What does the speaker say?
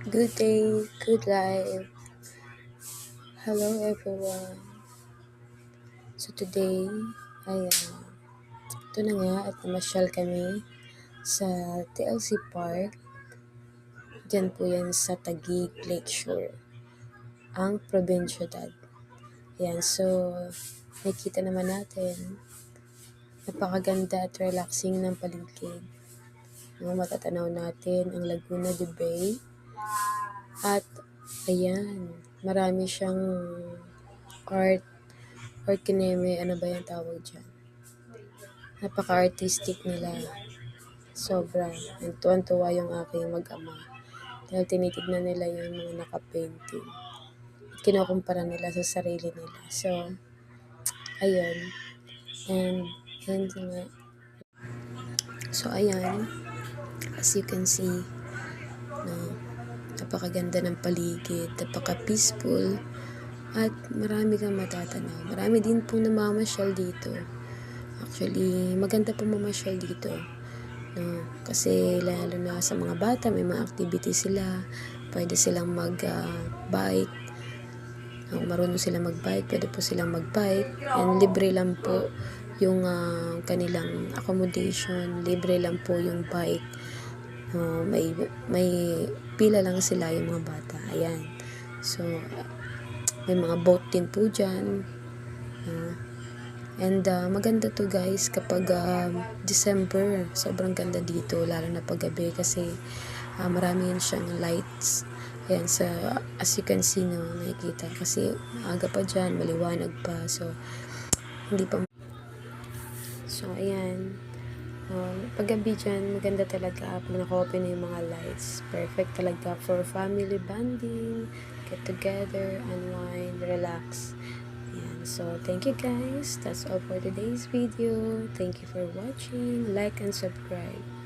Good day, good life. Hello everyone. So today, ayan, ito na nga at namasyal kami sa TLC Park. Diyan po yan sa Taguig Lakeshore, ang probinsyudad. Ayan, so nakita naman natin, napakaganda at relaxing ng paligid. No, matatanaw natin ang Laguna de Bay. At ayan, marami siyang art or kineme, ano ba yung tawag dyan? Napaka-artistic nila. Sobra. And tuwan-tuwa yung aking mag-ama. Dahil tinitignan nila yung mga nakapainting. At kinukumpara nila sa sarili nila. So, ayun. And, and nga. So, ayan. As you can see, napakaganda ng paligid, napaka-peaceful, at marami kang matatanaw. Marami din po namamasyal dito. Actually, maganda po mamasyal dito. No, kasi lalo na sa mga bata, may mga activity sila. Pwede silang mag-bike. Kung marunong sila mag-bike, pwede po silang mag-bike. And libre lang po yung uh, kanilang accommodation. Libre lang po yung bike. Uh, may, may pila lang sila yung mga bata. Ayan. So, may mga boat din po dyan. Uh, and uh, maganda to guys kapag uh, December. Sobrang ganda dito. Lalo na pag gabi kasi uh, marami yun siyang lights. Ayan, so, as you can see, no, nakikita. Kasi aga pa dyan, maliwanag pa. So, hindi pa So, ayan. Um, paggabi dyan, maganda talaga pag naka-open na yung mga lights. Perfect talaga for family bonding, get together, unwind, relax. Ayan. So, thank you guys. That's all for today's video. Thank you for watching. Like and subscribe.